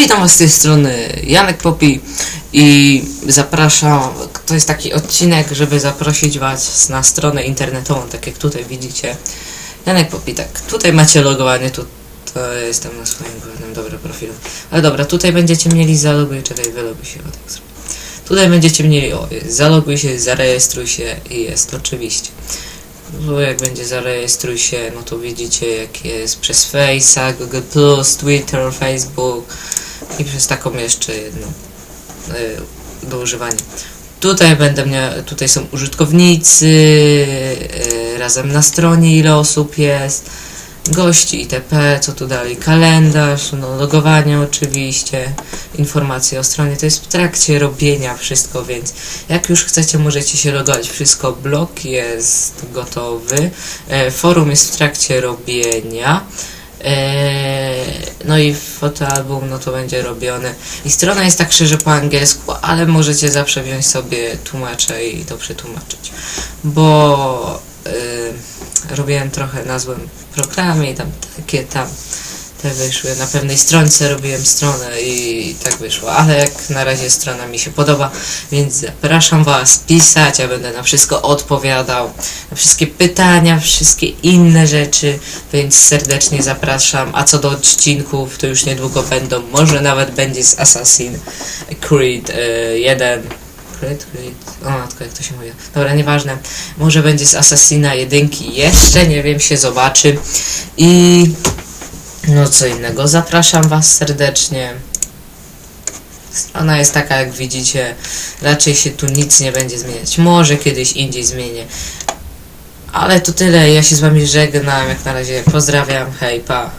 Witam Was z tej strony Janek Popi i zapraszam, to jest taki odcinek, żeby zaprosić Was na stronę internetową, tak jak tutaj widzicie. Janek Popi, tak, tutaj macie logowanie, tu to jestem na swoim głównym dobrym profilu. Ale dobra, tutaj będziecie mieli zaloguj, czekaj, wyloguj się, o tak zrobię. Tutaj będziecie mieli, o, zaloguj się, zarejestruj się i jest oczywiście. Bo jak będzie zarejestruj się, no to widzicie jak jest przez Face'a, Google+, Twitter, Facebook i przez taką jeszcze jedną y, do używania. Tutaj będę miał, tutaj są użytkownicy, y, razem na stronie ile osób jest, gości itp., co tu dalej, kalendarz, no logowanie oczywiście, informacje o stronie, to jest w trakcie robienia wszystko, więc jak już chcecie, możecie się logować. Wszystko, blog jest gotowy. E, forum jest w trakcie robienia. E, no i fotoalbum, no to będzie robione. I strona jest tak szczerze po angielsku, ale możecie zawsze wziąć sobie tłumacza i to przetłumaczyć. Bo e, robiłem trochę na złym programie i tam takie tam te wyszły. Na pewnej stronce robiłem stronę i tak wyszło, ale jak na razie strona mi się podoba, więc zapraszam Was pisać, ja będę na wszystko odpowiadał, na wszystkie pytania, wszystkie inne rzeczy, więc serdecznie zapraszam. A co do odcinków, to już niedługo będą, może nawet będzie z Assassin Creed e, 1. Creed, Creed. O matko, jak to się mówi. Dobra, nieważne. Może będzie z Assassina jedynki jeszcze, nie wiem, się zobaczy. I no co innego, zapraszam Was serdecznie. Strona jest taka, jak widzicie. Raczej się tu nic nie będzie zmieniać. Może kiedyś indziej zmienię. Ale to tyle. Ja się z Wami żegnam. Jak na razie pozdrawiam. Hej, pa.